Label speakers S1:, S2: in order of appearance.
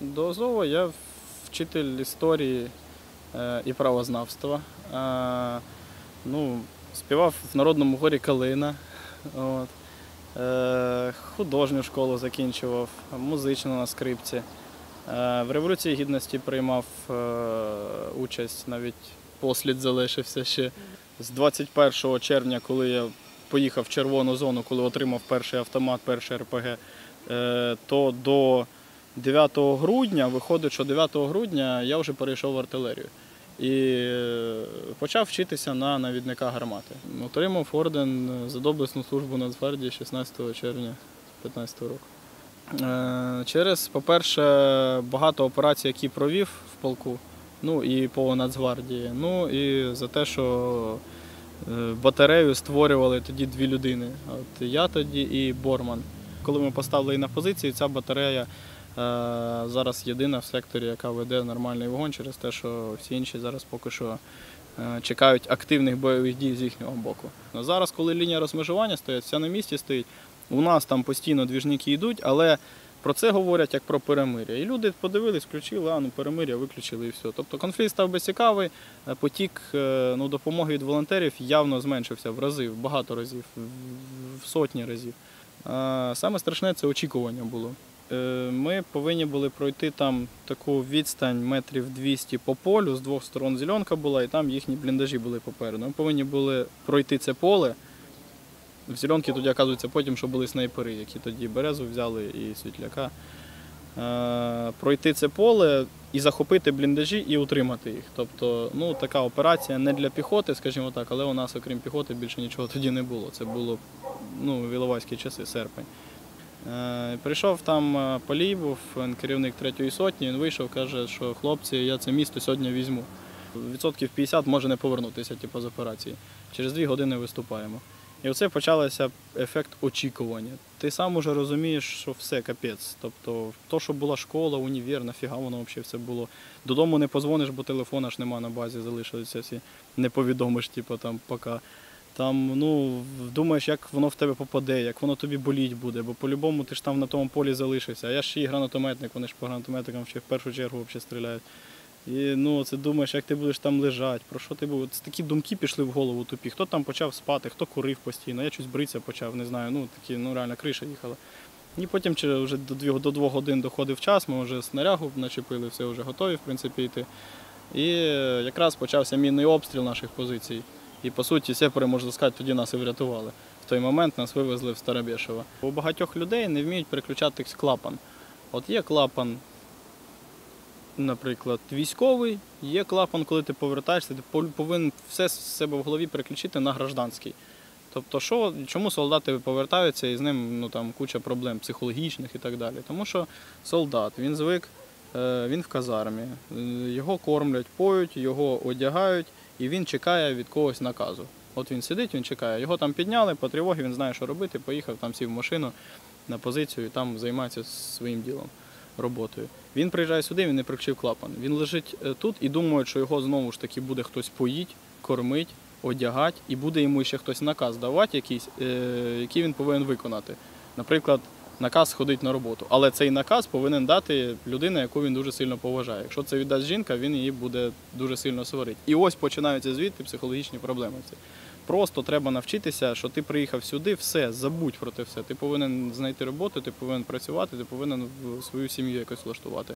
S1: До Азова я вчитель історії е, і правознавства. Е, ну, співав в народному хорі Калина. От. Е, художню школу закінчував, музичну на скрипці. В Революції Гідності приймав участь, навіть послід залишився ще. З 21 червня, коли я поїхав в червону зону, коли отримав перший автомат, перший РПГ, то до 9 грудня виходить, що 9 грудня я вже перейшов в артилерію. І е, почав вчитися на навідника гармати. Отримав орден за доблесну службу Нацгвардії 16 червня 2015 року. Е, Через, по-перше, багато операцій, які провів в полку, ну і по Нацгвардії. Ну і за те, що е, батарею створювали тоді дві людини. От я тоді і Борман. Коли ми поставили її на позицію, ця батарея зараз єдина в секторі, яка веде нормальний вогонь через те, що всі інші зараз поки що е, чекають активних бойових дій з їхнього боку. А зараз, коли лінія розмежування стоїть, вся на місці стоїть. У нас там постійно двіжники йдуть, але про це говорять як про перемир'я. І люди подивились, включили, а ну перемир'я виключили і все. Тобто конфлікт став безцікавий, е, потік е, ну, допомоги від волонтерів явно зменшився в рази, в багато разів, в- сотні разів. Е, Саме страшне це очікування було. Е, Ми повинні були пройти там таку відстань метрів 200 по полю, з двох сторон зеленка була, і там їхні бліндажі були попереду. Ми повинні були пройти це поле. В зеленки тоді, оказується, потім, що були снайпери, які тоді березу взяли і світляка. Е, Пройти це поле і захопити бліндажі і утримати їх. Тобто, ну, така операція не для піхоти, скажімо так, але у нас, окрім піхоти, більше нічого тоді не було. Це було ну, в Іловайські часи, серпень. Е, Прийшов там е, Полій, був керівник третьої сотні, він вийшов, каже, що хлопці, я це місто сьогодні візьму. Відсотків 50 може не повернутися типу, з операції. Через дві години виступаємо. І оце почався ефект очікування. Ти сам уже розумієш, що все капець. Тобто, то, що була школа, універ, нафіга воно взагалі все було. Додому не позвониш, бо телефона ж нема на базі, залишилися всі. Не повідомиш, типу, там, поки. Там, ну, думаєш, як воно в тебе попаде, як воно тобі боліть буде, бо по-любому ти ж там на тому полі залишився. А я ж і гранатометник, вони ж по гранатометикам ще в першу чергу взагалі стріляють. І ну, це думаєш, як ти будеш там лежати, про що ти будеш. Це такі думки пішли в голову тупі. Хто там почав спати, хто курив постійно, я щось бритися почав, не знаю. Ну, такі, ну реально криша їхала. І потім вже до двох, до двох годин доходив час, ми вже снарягу начепили, все вже готові, в принципі, йти. І якраз почався мінний обстріл наших позицій. І по суті, сепари, можна сказати, тоді нас і врятували. В той момент нас вивезли в Старобєшево. У багатьох людей не вміють переключатись клапан. От є клапан, наприклад, військовий, є клапан, коли ти повертаєшся, ти повинен все з себе в голові переключити на гражданський. Тобто, що, чому солдати повертаються і з ним ну, там, куча проблем психологічних і так далі. Тому що солдат, він звик, е, він в казармі, е, його кормлять, поють, його одягають, і він чекає від когось наказу. От він сидить, він чекає. Його там підняли по тривогі, він знає, що робити, поїхав там сів в машину на позицію і там займається своїм ділом, роботою. Він приїжджає сюди, він не прикрив клапан. Він лежить е, тут і думає, що його знову ж таки буде хтось поїть, кормить, одягати, і буде йому ще хтось наказ давати, якийсь, е, який він повинен виконати. Наприклад, наказ ходить на роботу. Але цей наказ повинен дати людина, яку він дуже сильно поважає. Якщо це віддасть жінка, він її буде дуже сильно сварити. І ось починаються звідти психологічні проблеми. Просто треба навчитися, що ти приїхав сюди, все, забудь про те все. Ти повинен знайти роботу, ти повинен працювати, ти повинен свою сім'ю якось влаштувати.